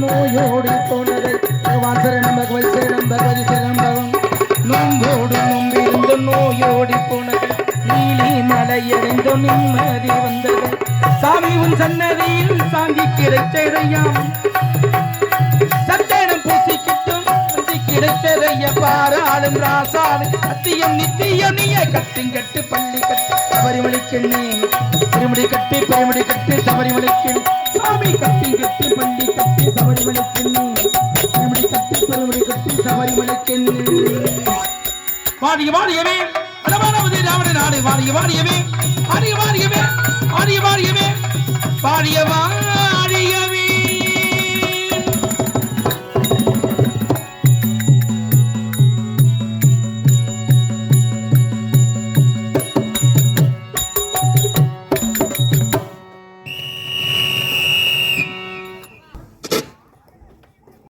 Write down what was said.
நோயோடி போனதை. பகவான் சரணம் பகவதி சரணம் பகவதி சரணம் பகவான் நொம்போடு நொம்பிருந்த நோயோடி போனது. நீலி மலையடைந்த நிம்மதி வந்தது. சாமி உன் சன்னதியில் சாந்தி கிடைச்சதையாம் சத்தனம் பூசிக்கிட்டும் கிடைச்சதைய பாராளும் ராசாது சத்தியம் நித்தியம் நீய கட்டுங்கட்டு பள்ளி கட்டு பரிமளிக்கண்ணே பெருமடி கட்டி பெருமடி கட்டி சபரிமலைக்கு சாமி கட்டி கட்டி பள்ளி பாடிய சபரிமலைக்கெண்ணே திருமுடி கட்டி பெருமுடி கட்டி சபரிமலைக்கெண்ணே வாடிய வாடியவே அடமானவது ராவண நாடு வாடிய வாடியவே வாடியவே வாடியவே வாடிய